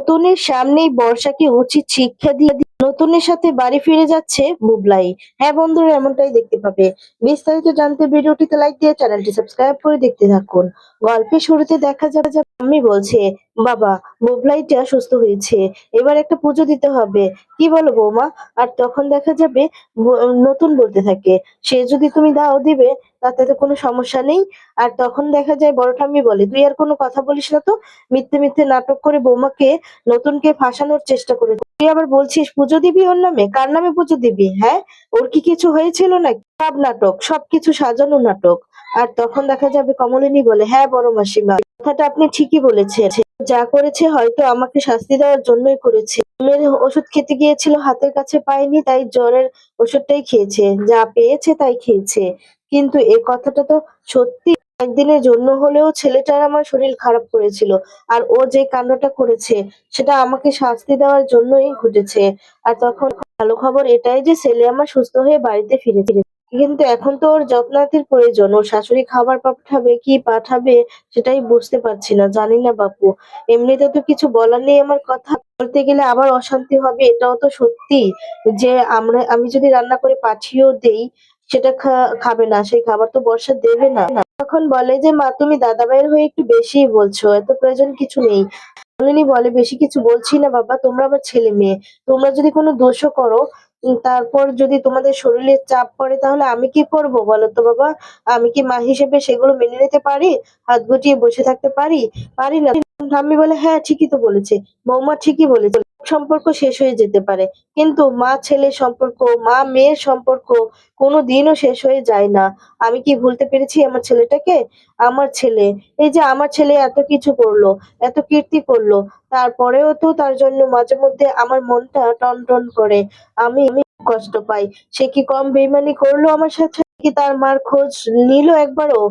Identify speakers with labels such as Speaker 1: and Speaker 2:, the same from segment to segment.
Speaker 1: নতুনের সামনেই বর্ষাকে উচিত শিক্ষা দিয়ে নতুনের সাথে বাড়ি ফিরে যাচ্ছে বুবলাই। হ্যাঁ বন্ধুরা, এমনটাই দেখতে পাবে। বিস্তারিত জানতে ভিডিওটিতে লাইক দিয়ে চ্যানেলটি সাবস্ক্রাইব করে দেখতে থাকুন। গল্পের শুরুতে দেখা যাবে যে আমি বলছে বাবা বুবলাইটা সুস্থ হয়েছে। এবার একটা পুজো দিতে হবে। কি বলো বৌমা? আর তখন দেখা যাবে নতুন বলতে থাকে। সে যদি তুমি দাও দিবে, তাতে তো কোনো সমস্যা নেই। আর তখন দেখা যায় বড় ঠাম্মি বলে, তুই আর কোনো কথা বলিস না তো? মিথ্যে মিথ্যে নাটক করে বৌমাকে নতুনকে ফাঁসানোর চেষ্টা করে। তুই আবার বলছিস, পুজো দিবি ওর নামে? কার নামে পুজো দিবি হ্যাঁ? ওর কি কিছু হয়েছিল না সব নাটক, সবকিছু সাজানো নাটক। আর তখন দেখা যাবে কমলিনী বলে হ্যাঁ বড় মাসিমা, কথাটা আপনি ঠিকই বলেছেন। যা করেছে হয়তো আমাকে শাস্তি দেওয়ার জন্যই করেছে। মেয়ের ওষুধ খেতে গিয়েছিল, হাতের কাছে পায়নি, তাই জ্বরের ওষুধটাই খেয়েছে। যা পেয়েছে তাই খেয়েছে। কিন্তু এ কথাটা তো সত্যি। একদিনের জন্য হলেও ছেলেটার আমার শরীর খারাপ করেছিল, আর ও যে কাণ্ডটা করেছে, সেটা আমাকে শাস্তি দেওয়ার জন্যই ঘটেছে। আর তখন ভালো খবর এটাই যে ছেলে আমার সুস্থ হয়ে বাড়িতে ফিরেছে কিন্তু এখন তো ওর যত্নাতির প্রয়োজন। ওর শাশুড়ি খাবার পাঠাবে, কি পাঠাবে সেটাই বুঝতে পারছি না, জানি না বাপু। এমনিতে তো কিছু বলার নেই আমার কথা। বলতে গেলে আবার অশান্তি হবে, এটাও তো সত্যি যে আমরা, আমি যদি রান্না করে পাঠিয়েও দেই, সেটা খাবে না। সেই খাবার তো বর্ষা দেবে না। তখন বলে যে, মা, তুমি দাদাভাইয়ের হয়ে একটু বেশিই বলছো, এত প্রয়োজন কিছু নেই। বলে, বেশি কিছু বলছি না বাবা, তোমরা আমার ছেলে মেয়ে। তোমরা যদি কোনো দোষও করো তারপর যদি তোমাদের শরীরে চাপ পড়ে, তাহলে আমি কি করব বলো তো বাবা? আমি কি মা হিসেবে সেগুলো মেনে নিতে পারি? হাত গুটিয়ে বসে থাকতে পারি? পারি না। ঠাম্মি বলে হ্যাঁ ঠিকই তো বলেছে। মৌমা ঠিকই বলেছে। সম্পর্ক শেষ হয়ে যেতে পারে। কিন্তু মা ছেলে সম্পর্ক, মা মেয়ের সম্পর্ক কোনো দিনও শেষ হয়ে যায় না। আমি কি ভুলতে পেরেছি আমার ছেলেটাকে? আমার ছেলে। এই যে আমার ছেলে এত কিছু করল, এত কীর্তি করল, তারপরেও তো তার জন্য মাঝে মধ্যে আমার মনটা টন টন করে। আমি আমি কষ্ট পাই। সে কি কম বেইমানি করল আমার সাথে? কি তার মার খোঁজ নিল একবারও?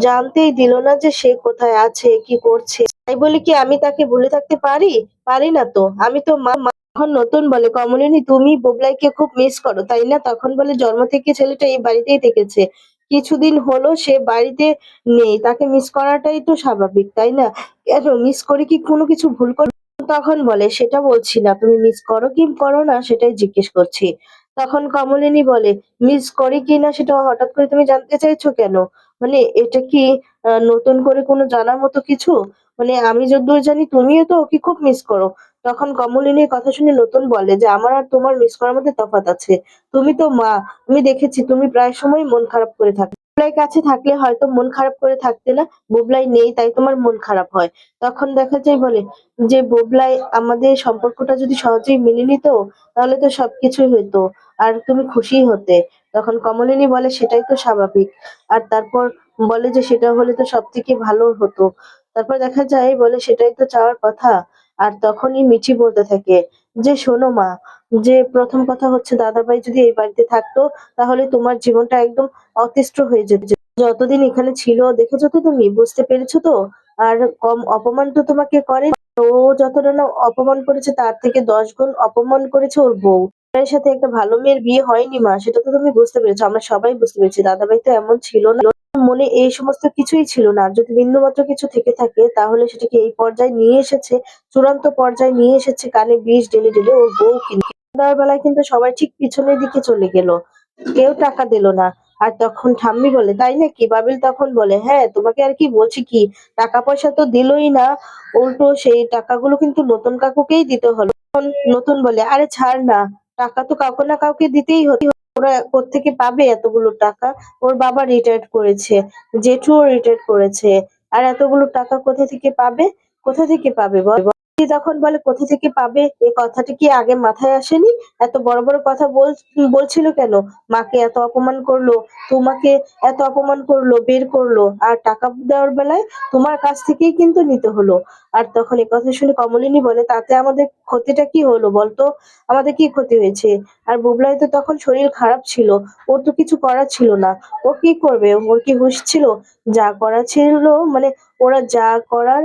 Speaker 1: জানতেই দিল না যে সে কোথায় আছে, কি করছে? তাই বলে কি আমি তাকে ভুলে থাকতে পারি? পারি না তো। আমি তো মা তখন নতুন বলে। কমলিনী, তুমি বোবলাইকে খুব মিস করো, তাই না? তখন বলে, জন্ম থেকে ছেলেটা এই বাড়িতেই থেকেছে। কিছুদিন হলো সে বাড়িতে নেই। তাকে মিস করাটাই তো স্বাভাবিক, তাই না? কেন? মিস করে কি কোনো কিছু ভুল করে তখন বলে, সেটা বলছি না। তুমি মিস করো কি করো না, সেটাই জিজ্ঞেস করছি। তখন কমলিনী বলে মিস করি কি না সেটা হঠাৎ করে তুমি জানতে চাইছো কেন? মানে এটা কি নতুন করে কোনো জানার মতো কিছু? মানে আমি যতদূর জানি তুমিও তো ওকে খুব মিস করো। তখন কমলিনীর কথা শুনে নতুন বলে যে, আমার আর তোমার মিস করার মধ্যে তফাৎ আছে। তুমি তো মা, আমি দেখেছি তুমি প্রায় সময় মন খারাপ করে থাকো বুবলাই কাছে থাকলে হয়তো মন খারাপ করে থাকতে না, বুবলাই নেই, তাই তোমার মন খারাপ হয়। তখন দেখা যায় বলে যে, বুবলাই, আমাদের সম্পর্কটা যদি সহজেই মেনে নিত, তাহলে তো সবকিছুই হতো আর তুমি খুশি হতে। তখন কমলিনী বলে, সেটাই তো স্বাভাবিক। আর তারপর বলে যে, সেটা হলে তো সব থেকে ভালো হতো। তারপর দেখা যায় বলে, সেটাই তো চাওয়ার কথা। আর তখনই মিঠি বলতে থাকে যে শোনো মা, যে প্রথম কথা হচ্ছে দাদাভাই যদি এই বাড়িতে থাকতো, তাহলে তোমার জীবনটা একদম অতিষ্ঠ হয়ে যেত। যতদিন এখানে ছিল, দেখেছ তো তুমি? বুঝতে পেরেছ তো? আর কম অপমান তো তোমাকে করে ও যতটা না অপমান করেছে, তার থেকে দশ গুণ অপমান করেছে ওর বউ। সাথে একটা ভালো মেয়ের বিয়ে হয়নি মা, সেটা তো তুমি বুঝতে পেরেছ। আমরা সবাই বুঝতে পেরেছি। দাদাভাই তো এমন ছিল না। মনে এই সমস্ত কিছুই ছিল না। যদি বিন্দুমাত্র কিছু থেকে থাকে, তাহলে সেটাকে এই পর্যায়ে নিয়ে এসেছে, চূড়ান্ত পর্যায়ে নিয়ে এসেছে, কানে বিষ ঢেলে ঢেলে ওর বউ দেওয়ার বেলায় কিন্তু সবাই ঠিক পিছনের দিকে চলে গেল। কেউ টাকা দিল না। আর তখন ঠাম্মি বলে, তাই নাকি? বাবিল তখন বলে হ্যাঁ তোমাকে আর কি বলছি কি? টাকা পয়সা তো দিলই না। উল্টো সেই টাকাগুলো কিন্তু নতুন কাকুকেই দিতে হলো। নতুন বলে, আরে ছাড় না। টাকা তো কাউকে না কাউকে দিতেই হতো ওরা কোত্থেকে পাবে এতগুলো টাকা? ওর বাবা রিটায়ার্ড করেছে, জেঠুও রিটায়ার্ড করেছে। আর এতগুলো টাকা কোথা থেকে পাবে? কোথা থেকে পাবে বল? সে তখন বলে, কোথা থেকে পাবে? এ কথাটা কি আগে মাথায় আসেনি? এত বড় বড় কথা বল, বলছিল কেন? মাকে এত অপমান করল, তোমাকে এত অপমান করল, বের করল, আর টাকা দেওয়ার বেলায় তোমার কাছ থেকেই কিন্তু নিতে হলো। আর তখন এই কথা শুনে কমলিনী বলে, তাতে আমাদের ক্ষতিটা কি হলো বলতো? আমাদের কি ক্ষতি হয়েছে? আর বুবলাই তো তখন শরীর খারাপ ছিল, ওর তো কিছু করার ছিল না। ও কি করবে? ওর কি হুঁশ ছিল? যা করা ছিল মানে ওরা যা করার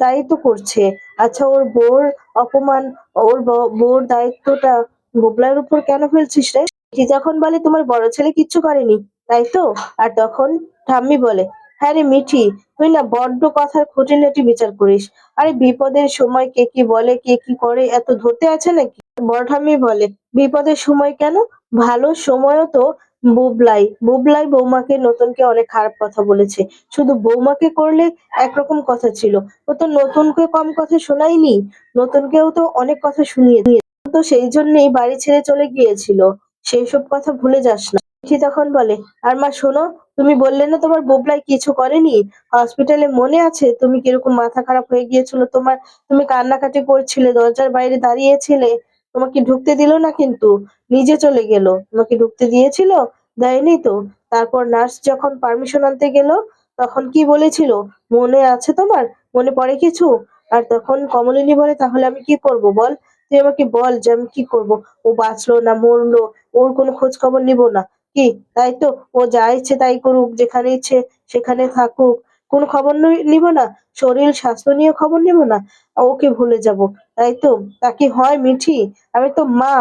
Speaker 1: তাই তো করছে। আচ্ছা ওর বউর অপমান, ওর ব- বউর দায়িত্বটা বুবলাইয়ের উপর কেন ফেলছিস রে? যখন বলে তোমার বড় ছেলে কিচ্ছু করেনি, তাই তো? আর তখন ঠাম্মি বলে হ্যাঁ রে মিঠি, তুই না বড্ড কথার খুঁটিনাটি বিচার করিস। আরে বিপদের সময় কে কি বলে, কে কি করে, এত ধরতে আছে নাকি? বড় ঠাম্মি বলে, বিপদের সময় কেন? ভালো সময়ও তো বুবলাই বুবলাই বৌমাকে নতুনকে অনেক খারাপ কথা বলেছে। শুধু বৌমাকে করলে একরকম কথা ছিল। ও তো নতুনকে কম কথা শোনায়নি। নতুনকেও তো অনেক কথা শুনিয়ে দিয়ে তো সেই জন্যই বাড়ি ছেড়ে চলে গিয়েছিল। সেই সব কথা ভুলে যাস না। চিঠি তখন বলে, আর মা, শোনো, তুমি বললে না তোমার বুবলাই কিছু করেনি? হসপিটালে মনে আছে? তুমি কীরকম মাথা খারাপ হয়ে গিয়েছিল তোমার? তুমি কান্নাকাটি করছিলে, দরজার বাইরে দাঁড়িয়েছিলে? তোমাকে ঢুকতে দিল না কিন্তু? নিজে চলে গেল। তোমাকে ঢুকতে দিয়েছিল? দেয়নি তো। তারপর নার্স যখন পারমিশন আনতে গেল, তখন কি বলেছিল? মনে আছে তোমার? মনে পড়ে কিছু? আর তখন কমলিনী বলে, তাহলে আমি কি করব বল? তুই আমাকে বল যে আমি কি করব? ও বাঁচলো না, মরলো, ওর কোনো খোঁজ খবর নিব না। কি? তাই তো? ও যা ইচ্ছে তাই করুক, যেখানে ইচ্ছে সেখানে থাকুক। কোনো খবর নিব না? শরীর স্বাস্থ্য নিয়ে খবর নিব না? ওকে ভুলে যাব। তাই তো? তা কি হয় মিঠি? আমি তো মা।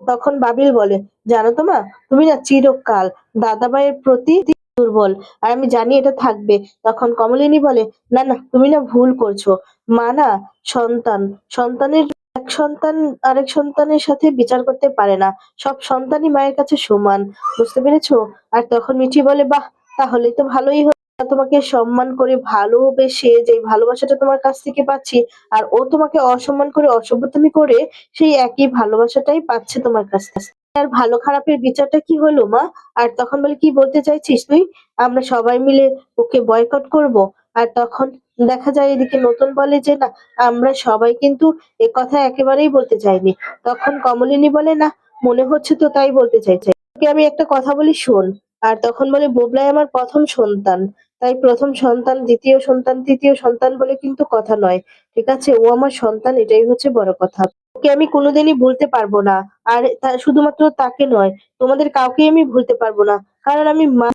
Speaker 1: তখন বাবিল বলে, জানো তো মা, তুমি না চিরকাল দাদাভাইয়ের প্রতি দুর্বল। আর আমি জানি এটা থাকবে। তখন কমলিনী বলে, না না, তুমি না ভুল করছ। মা না সন্তান। সন্তানের এক সন্তান আরেক সন্তানের সাথে বিচার করতে পারে না। সব সন্তানই মায়ের কাছে সমান। বুঝতে পেরেছ? আর তখন মিঠি বলে, বাহ তাহলে তো ভালোই তোমাকে সম্মান করে ভালোবেসে যে ভালোবাসাটা তোমার কাছ থেকে পাচ্ছি, আর ও তোমাকে অসম্মান করে, অসভ্যতামি করে, সেই একই ভালোবাসাটাই পাচ্ছে তোমার কাছ থেকে। আর ভালো খারাপের বিচারটা কি হলো, মা? আর তখন বলে কি বলতে চাইছিস তুই? আমরা সবাই মিলে ওকে বয়কট করব। আর তখন দেখা যায় এদিকে নতুন বলে যে, না, আমরা সবাই কিন্তু এ কথা একেবারেই বলতে চাইনি তখন কমলিনী বলে, না, মনে হচ্ছে তো তাই বলতে চাইছে। আমি একটা কথা বলি, শোন। আর তখন বলে, বোবলাই আমার প্রথম সন্তান। তাই প্রথম সন্তান, দ্বিতীয় সন্তান, তৃতীয় সন্তান বলে কিন্তু কথা নয়। ঠিক আছে? ও আমার সন্তান, এটাই হচ্ছে বড় কথা। ওকে আমি কোনোদিনই ভুলতে পারব না। আর শুধুমাত্র তাকে নয়, তোমাদের কাউকেই আমি ভুলতে পারব না। কারণ আমি মা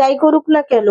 Speaker 1: যাই করুক না কেন,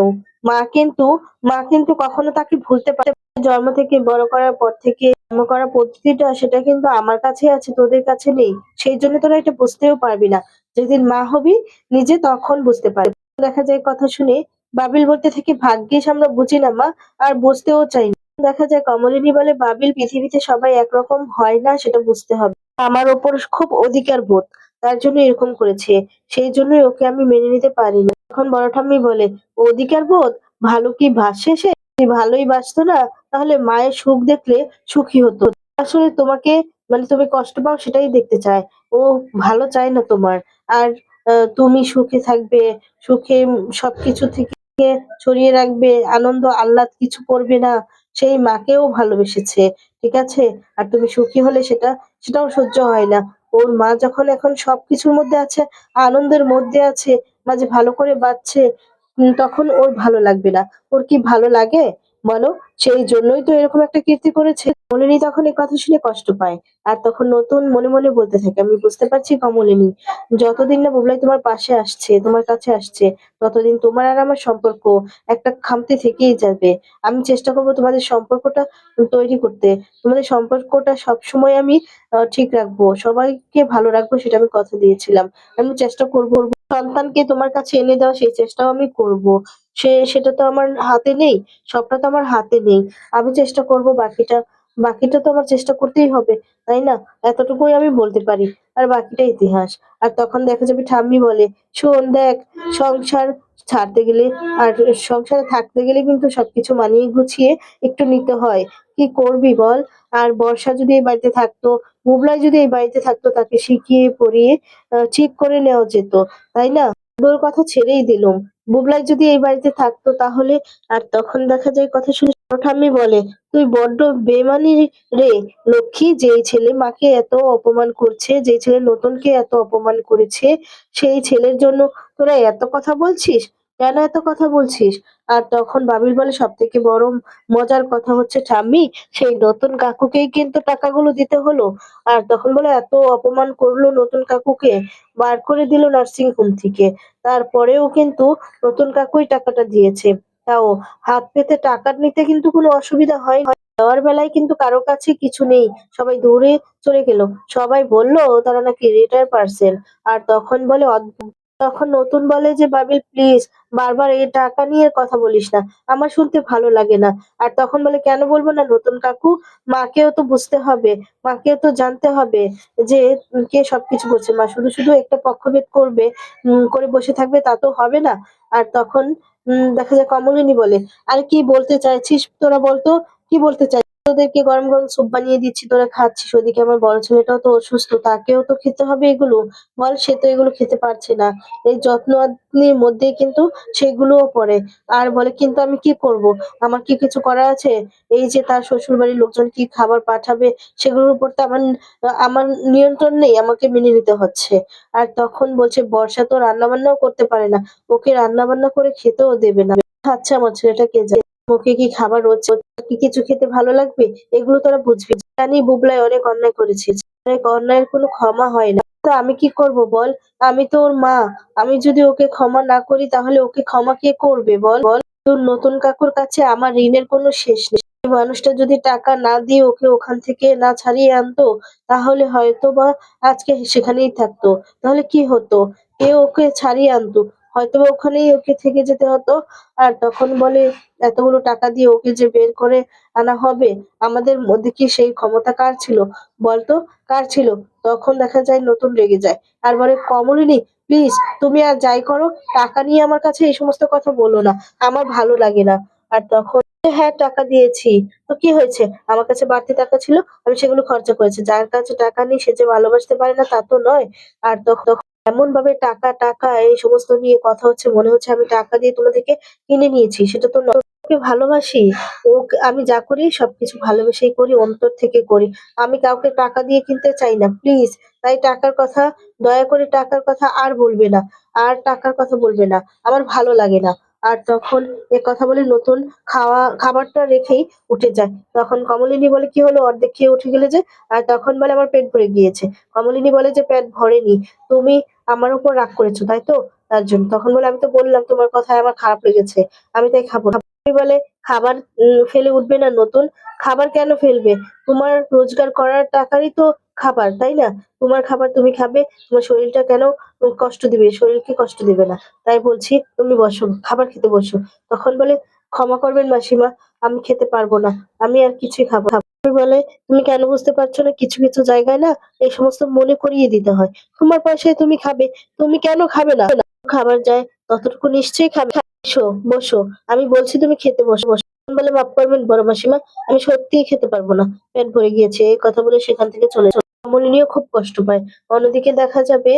Speaker 1: মা কিন্তু মা কিন্তু কখনো তাকে ভুলতে পারে জন্ম থেকে বড় করার পর থেকে জন্ম করার পদ্ধতিটা সেটা কিন্তু আমার কাছে আছে, তোদের কাছে নেই। সেই জন্য তোরা এটা বুঝতেও পারবি না। যেদিন মা হবি, নিজে তখন বুঝতে পারবি। দেখা যায় কথা শুনে বাবিল বলতে থেকে, ভাগ্যিস আমরা বুঝি না, মা, আর বুঝতেও চাই না। দেখা যায়, কমলিনী বলে, বাবিল, পৃথিবীতে সবাই একরকম হয় না, সেটা বুঝতে হবে। আমার ওপর খুব অধিকার বোধ, তার জন্য এরকম করেছে, সেই জন্যই ওকে আমি মেনে নিতে পারি না। তখন বড় ঠাম্মি বলে, অধিকার বোধ? ভালো কি বাসে সে ভালোই বাসতো না, তাহলে মায়ের সুখ দেখলে সুখী হতো। আসলে তোমাকে মানে তুমি কষ্ট পাও সেটাই দেখতে চায়। ও ভালো চায় না তোমার। আর তুমি সুখে থাকবে, সুখে সবকিছু থেকে ছড়িয়ে রাখবে, আনন্দ আহ্লাদ কিছু করবে না। সেই মাকেও ভালোবেসেছে, ঠিক আছে? আর তুমি সুখী হলে সেটা, সেটাও সহ্য হয় না। ওর মা যখন এখন সবকিছুর মধ্যে আছে, আনন্দের মধ্যে আছে মাঝে ভালো করে বাঁচছে তখন ওর ভালো লাগবে না। ওর কি ভালো লাগে? বলো সেই জন্যই তো এরকম একটা কীর্তি করেছে। কমলিনী তখন এই কথা শুনে কষ্ট পায় আর তখন নতুন মনে মনে বলতে থাকে, আমি বুঝতে পারছি কমলিনী, যতদিন না বুবলাই তোমার পাশে আসছে, তোমার কাছে আসছে, ততদিন তোমার আর আমার সম্পর্ক একটা খামতি থেকেই যাবে। আমি চেষ্টা করব তোমাদের সম্পর্কটা তৈরি করতে। তোমাদের সম্পর্কটা সবসময় আমি ঠিক রাখব, সবাইকে ভালো রাখব সেটা আমি কথা দিয়েছিলাম। আমি চেষ্টা করব। সন্তানকে তোমার কাছে এনে দেওয়া সেই চেষ্টাও আমি করব। সে, সেটা তো আমার হাতে নেই, সবটা তো আমার হাতে নেই। আমি চেষ্টা করব বাকিটা বাকিটা তো আমার চেষ্টা করতেই হবে, তাই না? এতটুকুই আমি বলতে পারি। আর বাকিটা ইতিহাস। আর তখন দেখা যাবে ঠাম্মি বলে, শোন, দেখ, সংসার ছাড়তে গেলে আর সংসারে থাকতে গেলে কিন্তু সবকিছু মানিয়ে গুছিয়ে একটু নিতে হয়। কি করবি বল? আর বর্ষা যদি এই বাড়িতে থাকতো মুবলাই যদি এই বাড়িতে থাকতো, তাকে শিখিয়ে পড়িয়ে ঠিক করে নেওয়া যেত, তাই না? কথা ছেড়েই দিলুম। বুবলাই যদি এই বাড়িতে থাকতো তাহলে, আর তখন দেখা যায় কথা শুনে ঠাম্মি বলে, তুই বড্ড বেমানি রে, লক্ষ্মী, যেই ছেলে মাকে এত অপমান করছে যে ছেলে নতুনকে এত অপমান করেছে, সেই ছেলের জন্য তোরা এত কথা বলছিস? কেন এত কথা বলছিস? আর তখন বাবিল বলে, সব থেকে বড় মজার কথা হচ্ছে ঠাম্মি, সেই নতুন কাকুকেই কিন্তু টাকাগুলো দিতে হলো। আর তখন বলে, এত অপমান করল নতুন কাকুকে, বার করে দিল নার্সিং হোম থেকে। তারপরেও কিন্তু নতুন কাকুই টাকাটা দিয়েছে। তাও হাত পেতে টাকা নিতে কিন্তু কোনো অসুবিধা হয় যাওয়ার বেলায় কিন্তু কারও কাছে কিছু নেই। সবাই দূরে চলে গেল। সবাই বলল, তারা নাকি রিটায়ার পার্সেল আর তখন বলে, অদ্ভুত। তখন নতুন বলে যে, বাবিল প্লিজ বারবার এই টাকা নিয়ে কথা বলিস না। আমার শুনতে ভালো লাগে না। আর তখন বলে, কেন বলব না? নতুন কাকু, মাকেও তো বুঝতে হবে। মাকেও তো জানতে হবে যে, কে সবকিছু করছে। মা শুধু শুধু একটা পক্ষভেদ করবে করে বসে থাকবে, তা তো হবে না। আর তখন দেখা যায় কমলিনী বলে, আর কি বলতে চাইছিস তোরা বলতো? কি বলতে চাই তোদেরকে গরম গরম স্যুপ বানিয়ে দিচ্ছি, তোরা খাচ্ছিস, ওদিকে আমার বড় ছেলেটাও তো অসুস্থ, তাকেও তো খেতে হবে এগুলো? বল, সে তো এগুলো খেতে পারছে না। এই যত্ন আত্নির মধ্যে কিন্তু সেগুলোও পড়ে। আর বলে, কিন্তু আমি কি করব? আমার কি কিছু করা আছে? এই যে তার শ্বশুর বাড়ির লোকজন কি খাবার পাঠাবে, সেগুলোর উপর তো আমার আমার নিয়ন্ত্রণ নেই, আমাকে মেনে নিতে হচ্ছে। আর তখন বলছে, বর্ষা তো রান্নাবান্নাও করতে পারে না, ওকে রান্নাবান্না করে খেতেও দেবে না। আচ্ছা আমার ছেলেটাকে ওকে কি খাবার রোজ কি কিছু খেতে ভালো লাগবে? এগুলো তোরা বুঝবি। জানি বুবলাই অনেক অন্যায় করেছে। অনেক অন্যায়ের কোনো ক্ষমা হয় না। তো আমি কি করব বল? আমি তো ওর মা। আমি যদি ওকে ক্ষমা না করি, তাহলে ওকে ক্ষমা কে করবে বল? বল, তোর নতুন কাকুর কাছে আমার ঋণের কোনো শেষ নেই। মানুষটা যদি টাকা না দিয়ে ওকে ওখান থেকে না ছাড়িয়ে আনতো, তাহলে হয়তো বা আজকে সেখানেই থাকতো। তাহলে কি হতো? কে ওকে ছাড়িয়ে আনতো। হয়তো ওখানেই ওকে থেকে যেতে হতো। আর তখন বলে, এতগুলো টাকা দিয়ে ওকে যে বের করে আনা হবে, আমাদের মধ্যে কি সেই ক্ষমতা কার ছিল? বলতো, কার ছিল? তখন দেখা যায় নতুন রেগে যায়। আর বলে, কমলিনী প্লিজ তুমি আর যাই করো, টাকা নিয়ে আমার কাছে এই সমস্ত কথা বলো না, আমার ভালো লাগে না। আর তখন হ্যাঁ টাকা দিয়েছি। তো কি হয়েছে? আমার কাছে বাড়তি টাকা ছিল, আমি সেগুলো খরচা করেছি। যার কাছে টাকা নেই, সে যে ভালোবাসতে পারে না, তা তো নয়। আর তখন তখন এমন ভাবে টাকা টাকা, এই সমস্ত নিয়ে কথা হচ্ছে, মনে হচ্ছে আমি টাকা দিয়ে তোমাদেরকে কিনে নিয়েছি, সেটা তো ওকে ভালোবাসি, ওকে আমি যা করি সবকিছু ভালোবেসেই করি, অন্তর থেকে করি। আমি কাউকে টাকা দিয়ে কিনতে চাই না প্লিজ তাই টাকার কথা, দয়া করে টাকার কথা আর বলবে না, আর টাকার কথা বলবে না, আমার ভালো লাগে না। আর তখন এ কথা বলে নতুন খাওয়া, খাবারটা রেখেই উঠে যায়। তখন কমলিনী বলে, কি হলো? অর্ধেক খেয়ে উঠে গেলে যে? আর তখন বলে, আমার পেট ভরে গিয়েছে। কমলিনী বলে, যে পেট ভরেনি, তুমি আমার উপর রাগ করেছ, তাই তো? তার জন্য। তখন বলে, আমি তো বললাম, তোমার কথায় আমার খারাপ লেগেছে। আমি তাই খাব বলে খাবার ফেলে উঠবে না নতুন। খাবার কেন ফেলবে? তোমার রোজগার করার টাকারই তো খাবার, তাই না? তোমার খাবার তুমি খাবে, তোমার শরীরটা কেন কষ্ট দিবে? শরীরকে কষ্ট দিবে না। তাই বলছি, তুমি বসো, খাবার খেতে বসো। তখন বলে, ক্ষমা করবেন মাসিমা, আমি খেতে পারব না। আমি আর কিছুই খাব না।" তুমি বলে তুমি কেন বুঝতে পারছ না? কিছু কিছু জায়গায় না এই সমস্ত মনে করিয়ে দিতে হয়। তোমার পয়সায় তুমি খাবে, তুমি কেন খাবে না? খাবার যায়, ততটুকু নিশ্চয়ই খাবে। বসো, আমি বলছি তুমি খেতে বসো বসো। বলে মাফ করবেন বড় মাসিমা, আমি সত্যিই খেতে পারব না। পেট ভরে গিয়েছে, এই কথা বলে সেখান থেকে চলে কমলিনীও খুব কষ্ট পায়। অন্যদিকে দেখা যাবে,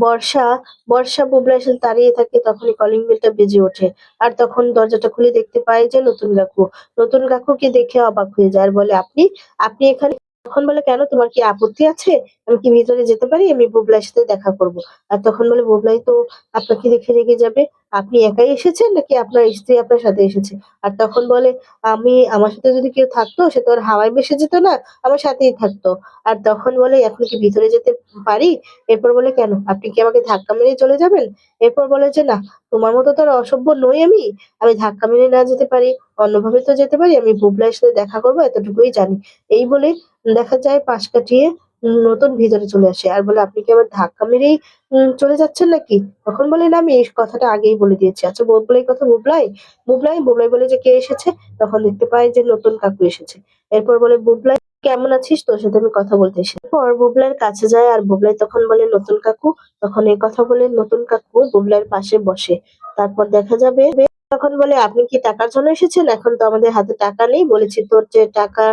Speaker 1: বর্ষা বর্ষা বুবলা এসে দাঁড়িয়ে থাকে তখনই কলিং বেলটা বেজে ওঠে। আর তখন দরজাটা খুলে দেখতে পায় যে নতুন কাকু। নতুন কাকুকে দেখে অবাক হয়ে যায় আর বলে, আপনি আপনি এখানে তখন বলে, কেন? তোমার কি আপত্তি আছে? আমি কি ভিতরে যেতে পারি? আমি বুবলার সাথে দেখা করব। আর তখন বলে, বুবলাই তো আপনাকে দেখে রেগে যাবে। আপনি একাই এসেছেন নাকি আপনার স্ত্রী আপনার সাথে এসেছে? আর তখন বলে, আমি, আমার সাথে যদি কেউ থাকতো, সে তো আর হাওয়ায় বেসে যেত না, আমার সাথেই থাকতো। আর তখন বলে, এখন কি ভিতরে যেতে পারি? এরপর বলে, কেন? আপনি কি আমাকে ধাক্কা মেরে চলে যাবেন? এরপর বলে যে, না, তোমার মতো তো আর অসভ্য নই আমি। আমি ধাক্কা মেরে না যেতে পারি, অন্যভাবে তো যেতে পারি। আমি বুবলাইয়ের সাথে দেখা করব, এতটুকুই জানি। এই বলে দেখা যায় পাশ কাটিয়ে নতুন ভিতরে চলে আসে। আর বলে, আপনি কি আবার ধাক্কা মেরেই চলে যাচ্ছেন নাকি? তখন বলে, না, আমি এই কথাটা আগেই বলে দিয়েছি। আচ্ছা বুবলাই কথা বুবলাই? বুবলাই? বুবলাই বলে যে, কে এসেছে? তখন দেখতে পাই যে, নতুন কাকু এসেছে। এরপর বলে, বুবলাই, কেমন আছিস? তোর সাথে আমি কথা বলতে এসেছি। পর বুবলাইয়ের কাছে যায় আর বুবলাই তখন বলে, নতুন কাকু? তখন এই কথা বলে, নতুন কাকু বুবলাইয়ের পাশে বসে। তারপর দেখা যাবে তখন বলে, আপনি কি টাকার জন্য এসেছেন? এখন তো আমাদের হাতে টাকা নেই। বলেছি, তোর যে টাকা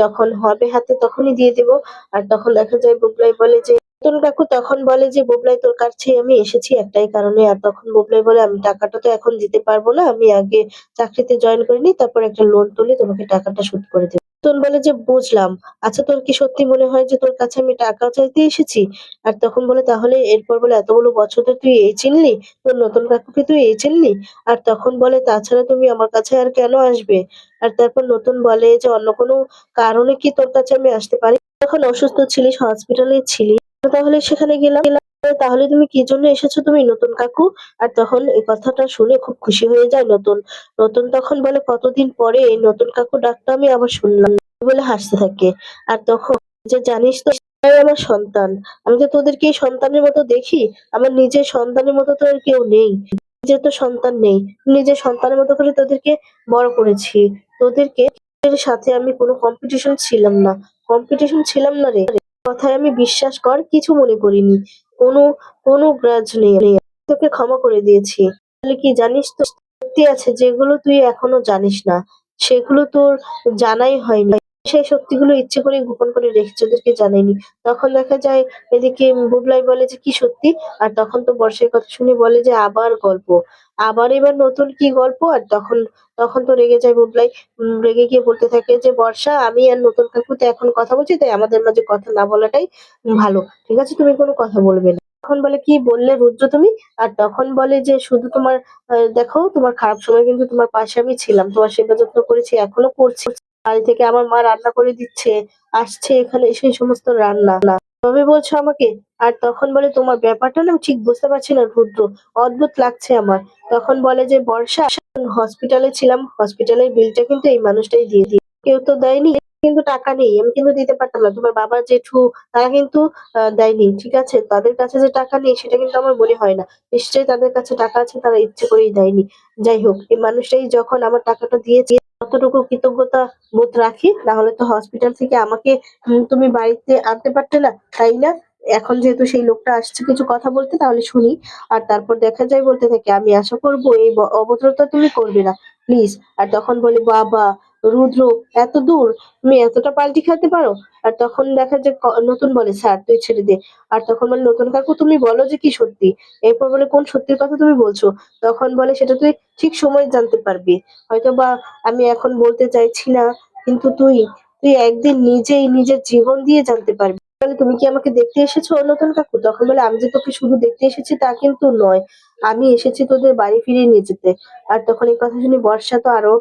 Speaker 1: যখন হবে হাতে তখনই দিয়ে দিব। আর তখন দেখা যায় বুবলাই বলে যে নতুন কাকু তখন বলে যে, বুবলাই, তোর কাছে আমি এসেছি একটাই কারণে। আর তখন বুবলাই বলে, আমি টাকাটা তো এখন দিতে পারব না। আমি আগে চাকরিতে জয়েন করিনি, তারপর একটা লোন তুলে তোমাকে টাকাটা শোধ করে দেবো। নতুন বলে যে, বুঝলাম। আচ্ছা তোর কি সত্যি মনে হয় যে, তোর কাছে আমি টাকা চাইতে এসেছি? আর তখন বলে, তাহলে এরপর বলে, এতগুলো বছর তুই এই চিনলি? তোর নতুন কাকুকে তুই এই চিনলি? আর তখন বলে, তাছাড়া তুমি আমার কাছে আর কেন আসবে? আর তারপর নতুন বলে যে, অন্য কোনো কারণে কি তোর কাছে আমি আসতে পারি? তখন অসুস্থ ছিলিস হসপিটালে ছিলি তাহলে সেখানে গেলাম তাহলে তুমি কি জন্য এসেছ তুমি নতুন কাকু? আর তখন এই কথাটা শুনে খুব খুশি হয়ে যায় নতুন। নতুন তখন বলে কতদিন পরে এই নতুন কাকু ডাকটা আমি আবার শুনলাম বলে হাসতে থাকে। আর তখন যে জানিস তো আমার সন্তান। আমি তো তোদেরকে সন্তানের মতো দেখি। আমার নিজের সন্তানের মতো তো কেউ নেই। নিজের তো সন্তান নেই। নিজের সন্তানের মতো করে তোদেরকে বড় করেছি। তোদেরকে সাথে আমি কোনো কম্পিটিশন ছিলাম না। কম্পিটিশন ছিলাম না রে। কথায় আমি বিশ্বাস কর, কিছু মনে করিনি। কোনো কোনো গ্রাজ নেই। তোকে ক্ষমা করে দিয়েছি। তাহলে কি জানিস তো, সত্যি আছে, যেগুলো তুই এখনও জানিস না, সেগুলো তোর জানাই হয়নি। সেই সত্যিগুলো ইচ্ছে করে গোপন করে রেখেছে, ওদেরকে জানাইনি। তখন দেখা যায়, এদিকে বুবলাই বলে যে, কি সত্যি? আর তখন তো বর্ষার কথা শুনে বলে যে, আবার গল্প। আবার এবার নতুন কি গল্প? আর তখন তখন তো রেগে যায় বুবলাই রেগে গিয়ে বলতে থাকে যে, বর্ষা, আমি আর নতুন কাকু তো এখন কথা বলছি, তাই আমাদের মাঝে কথা না বলাটাই ভালো। ঠিক আছে? তুমি কোনো কথা বলবে না। তখন বলে, কি বললে রুদ্র তুমি? আর তখন বলে যে, শুধু তোমার দেখো, তোমার খারাপ সময় কিন্তু তোমার পাশে আমি ছিলাম। তোমার সেবা যত্ন করেছি, এখনও করছি। বাড়ি থেকে আমার মা রান্না করে দিচ্ছে, আসছে এখানে সেই সমস্ত রান্না। তবে বলছো আমাকে, আর তখন বলে তোমার ব্যাপারটা না ঠিক বুঝতে পারছি না, রুদ্র। অদ্ভুত লাগছে আমার। তখন বলে যে, বর্ষা হসপিটালে ছিলাম হসপিটালের বিলটা কিন্তু এই মানুষটাই দিয়ে দিয়ে কেউ তো দেয়নি, কিন্তু টাকা নেই, আমি কিন্তু দিতে পারতাম না। তোমার বাবা জেঠু, তারা কিন্তু দেয়নি, ঠিক আছে? তাদের কাছে যে টাকা নেই, সেটা কিন্তু আমার মনে হয় না। নিশ্চয়ই তাদের কাছে টাকা আছে, তারা ইচ্ছে করেই দেয়নি। যাই হোক, এই মানুষটাই যখন আমার টাকাটা দিয়েছে কতটুকু কৃতজ্ঞতা বোধ রাখি, তাহলে তো হসপিটাল থেকে আমাকে তুমি বাড়িতে আনতে পারতে না, তাই না? এখন যেহেতু সেই লোকটা আসছে কিছু কথা বলতে, তাহলে শুনি। আর তারপর দেখা যায় বলতে থাকে, আমি আশা করব এই অভদ্রতা তুমি করবে না প্লিজ আর তখন বলি, বাবা রুদ্র, এত দূর? তুমি এতটা পাল্টি খেতে পারো? আর তখন দেখা ক- নতুন বলে, স্যার, তুই ছেড়ে দে। আর তখন বলে, নতুন কাকু, তুমি বলো যে কি সত্যি? এরপর বলে, কোন সত্যির কথা তুমি বলছো? তখন বলে, সেটা তুই ঠিক সময় জানতে পারবি। হয়তো বা আমি এখন বলতে চাইছি না, কিন্তু তুই তুই একদিন নিজেই নিজের জীবন দিয়ে জানতে পারবি। বলে, তুমি কি আমাকে দেখতে এসেছ, নতুন কাকু? তখন বলে, আমি যে তোকে শুধু দেখতে এসেছি তা কিন্তু নয়, আমি এসেছি তোদের বাড়ি ফিরিয়ে নিয়ে যেতে। আর তখন এই কথা শুনে বর্ষা তো আরও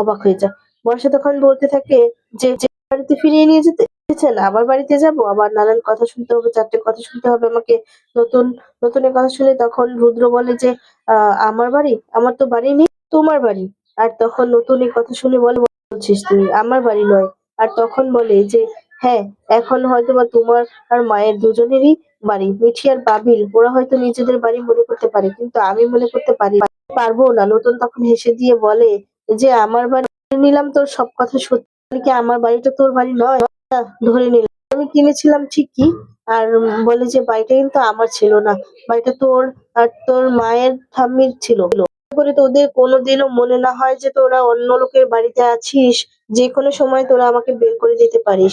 Speaker 1: অবাক হয়ে যায় বর্ষা তখন বলতে থাকে যে বাড়িতে ফিরিয়ে নিয়ে যেতে এসেছেন আবার বাড়িতে যাব? আবার নানান কথা শুনতে হবে, চারটে কথা শুনতে হবে আমাকে। নতুন, নতুনের কথা শুনে তখন রুদ্র বলে যে আমার বাড়ি? আমার তো বাড়ি নেই, তোমার বাড়ি? আর তখন নতুন এই কথা শুনে বলে, বলছিস তুই, আমার বাড়ি নয়। আর তখন বলে যে হ্যাঁ এখন হয়তো বা তোমার আর মায়ের দুজনেরই বাড়ি। মিঠি আর বাবিল ওরা হয়তো নিজেদের বাড়ি মনে করতে পারে, কিন্তু আমি মনে করতে পারি পারব না। নতুন তখন হেসে দিয়ে বলে যে আমার বাড়ি নিলাম তোর সব কথা সত্যি। কি আমার বাড়িটা তোর বাড়ি নয়? ধরে নিলাম। আমি কিনেছিলাম ঠিকই, আর বলে যে বাড়িটা কিন্তু আমার ছিল না। বাড়িটা তোর আর তোর মায়ের ঠাম্মির ছিল। করে তোদের কোনোদিনও মনে না হয় যে তোরা অন্য লোকের বাড়িতে আছিস। যে কোনো সময় তোরা আমাকে বের করে দিতে পারিস।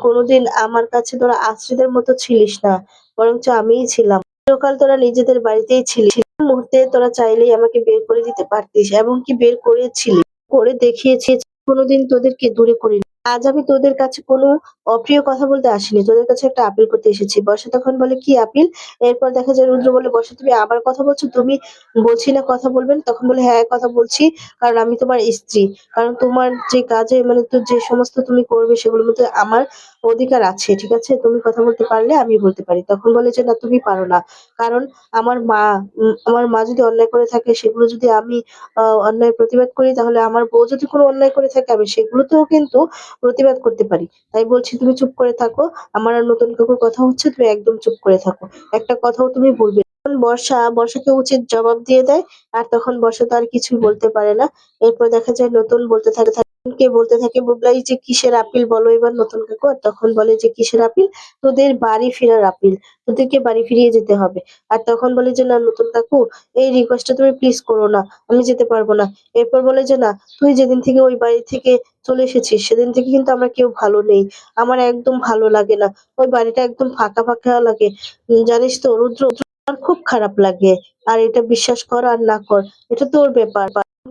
Speaker 1: কোনোদিন আমার কাছে তোরা আশ্রিতের মতো ছিলিস না। বরঞ্চ আমিই ছিলাম। চিরকাল তোরা নিজেদের বাড়িতেই ছিলি। মুহূর্তে তোরা চাইলেই আমাকে বের করে দিতে পারতিস এবং কি বের করেছিলি। করে দেখিয়েছিস কোনোদিন তোদেরকে দূরে করিনি। আজ আমি তোদের কাছে কোনো অপ্রিয় কথা বলতে আসিনি। তোদের কাছে একটা আপিল করতে এসেছি। বর্ষা তখন বলে, কি আপিল এরপর দেখা যায় রুদ্র বলে, বর্ষা, তুমি আবার কথা বলছো? তুমি বলছি না কথা বলবেন? তখন বলে হ্যাঁ কথা বলছি, কারণ আমি তোমার স্ত্রী। কারণ তোমার যে কাজে মানে তো যে সমস্ত তুমি করবে, সেগুলোর মধ্যে আমার অধিকার আছে, ঠিক আছে? তুমি কথা বলতে পারলে আমি বলতে পারি। তখন বলে যে, না, তুমি পারো না। কারণ আমার মা আমার মা যদি অন্যায় করে থাকে, সেগুলো যদি আমি অন্যায় প্রতিবাদ করি, তাহলে আমার বউ যদি কোনো অন্যায় করে থাকে, আমি সেগুলোতেও কিন্তু প্রতিবাদ করতে পারি। তাই বলছি, তুমি চুপ করে থাকো। আমার আর নতুন কাকুর কথা হচ্ছে, তুমি একদম চুপ করে থাকো। একটা কথাও তুমি বলবে। বর্ষা বর্ষাকে উচিত জবাব দিয়ে দেয়, আর তখন বর্ষা তো আর কিছুই বলতে পারে না। এরপর দেখা যায় নতুন বলতে থাকে কে বলতে থাকে বুবলাই যে কিসের আপিল বলো, এবার নতুন কাকু আর তখন বলে যে, কিসের আপিল? তোদের বাড়ি ফেরার আপিল। তোদেরকে বাড়ি ফিরিয়ে যেতে হবে। আর তখন বলে যে, না, নতুন কাকু, এই রিকোয়েস্টটা তুমি প্লিজ করো না, আমি যেতে পারব না। এরপর বলে যে, না, তুই যেদিন থেকে ওই বাড়ি থেকে চলে এসেছিস, সেদিন থেকে কিন্তু আমরা কেউ ভালো নেই। আমার একদম ভালো লাগে না। ওই বাড়িটা একদম ফাঁকা ফাঁকা লাগে। জানিস তো, রুদ্র আমার খুব খারাপ লাগে। আর এটা বিশ্বাস কর আর না কর, এটা তোর ব্যাপার।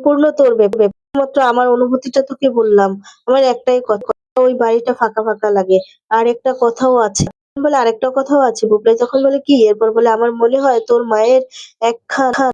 Speaker 1: পূর্ণ তোর ব্যাপার। মাত্র আমার অনুভূতিটা তোকে বললাম। আমার একটাই কথা ওই বাড়িটা ফাঁকা ফাঁকা লাগে। আর একটা কথাও আছে। বলে আরেকটা কথাও আছে বুবলাই তখন বলে কি, এরপর বলে আমার মনে হয় তোর মায়ের একখানা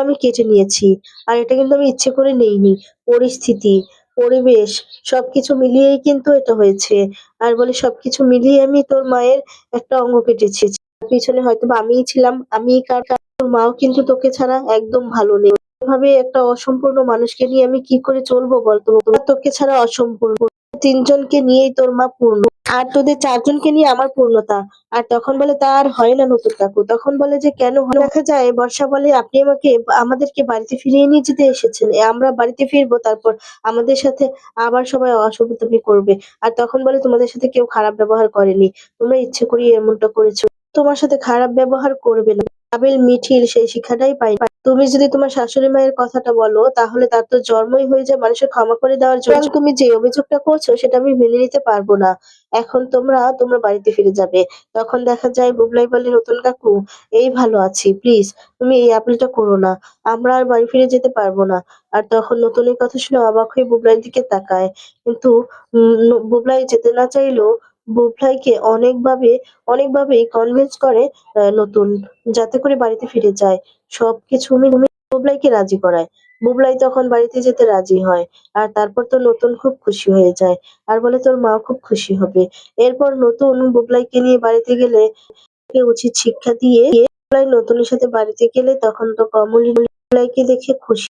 Speaker 1: আমি কেটে নিয়েছি। আর এটা কিন্তু আমি ইচ্ছে করে নেইনি। পরিস্থিতি, পরিবেশ, সবকিছু মিলিয়েই কিন্তু এটা হয়েছে। আর বলে সবকিছু মিলিয়ে আমি তোর মায়ের একটা অঙ্গ কেটেছি। পিছনে হয়তো বা আমিই ছিলাম আমি কার মাও কিন্তু তোকে ছাড়া একদম ভালো নেই। এভাবে একটা অসম্পূর্ণ মানুষকে নিয়ে আমি কি করে চলবো বলতো? তোকে ছাড়া অসম্পূর্ণ। তিনজনকে নিয়েই তোর মা পূর্ণ। আর তোদের চারজনকে নিয়ে আমার পূর্ণতা। আর তখন বলে তা আর হয় না নতুন কাকু। তখন বলে যে, কেন দেখা যায়, বর্ষা বলে, আপনি আমাকে, আমাদেরকে বাড়িতে ফিরিয়ে নিয়ে যেতে এসেছেন। আমরা বাড়িতে ফিরবো, তারপর আমাদের সাথে আবার সবাই অশুভতামি করবে। আর তখন বলে, তোমাদের সাথে কেউ খারাপ ব্যবহার করেনি। তোমরা ইচ্ছে করেই এমনটা করেছ। তোমার সাথে খারাপ ব্যবহার করবে না। আবিল মিঠিল সেই শিক্ষাটাই পাই তুমি যদি তোমার শাশুড়ি মায়ের কথাটা বলো তাহলে তার তো জন্মই হয়ে যায় মানুষের ক্ষমা করে দেওয়ার জন্য। তুমি যে অভিযোগটা করছ সেটা আমি মেনে নিতে পারব না। এখন তোমরা তোমরা বাড়িতে ফিরে যাবে। তখন দেখা যায় বুবলাই বলে নতুন কাকু এই ভালো আছি প্লিজ তুমি এই আপিলটা করো না। আমরা আর বাড়ি ফিরে যেতে পারব না। আর তখন নতুনের কথা শুনে অবাক হয়ে বুবলাইয়ের দিকে তাকায়। কিন্তু উম, বুবলাই যেতে না চাইলেও বুবলাইকে অনেকভাবে, অনেকভাবেই কনভিন্স করে নতুন, যাতে করে বাড়িতে ফিরে যায়। সবকিছু বুবলাইকে রাজি করায়। বুবলাই তখন বাড়িতে যেতে রাজি হয়, আর তারপর তো নতুন খুব খুশি হয়ে যায়। আর বলে, তোর মা খুব খুশি হবে। এরপর নতুন বুবলাইকে নিয়ে বাড়িতে গেলে উচিত শিক্ষা দিয়ে, বুবলাই নতুনের সাথে বাড়িতে গেলে তখন তো কমলি বুবলাইকে দেখে খুশি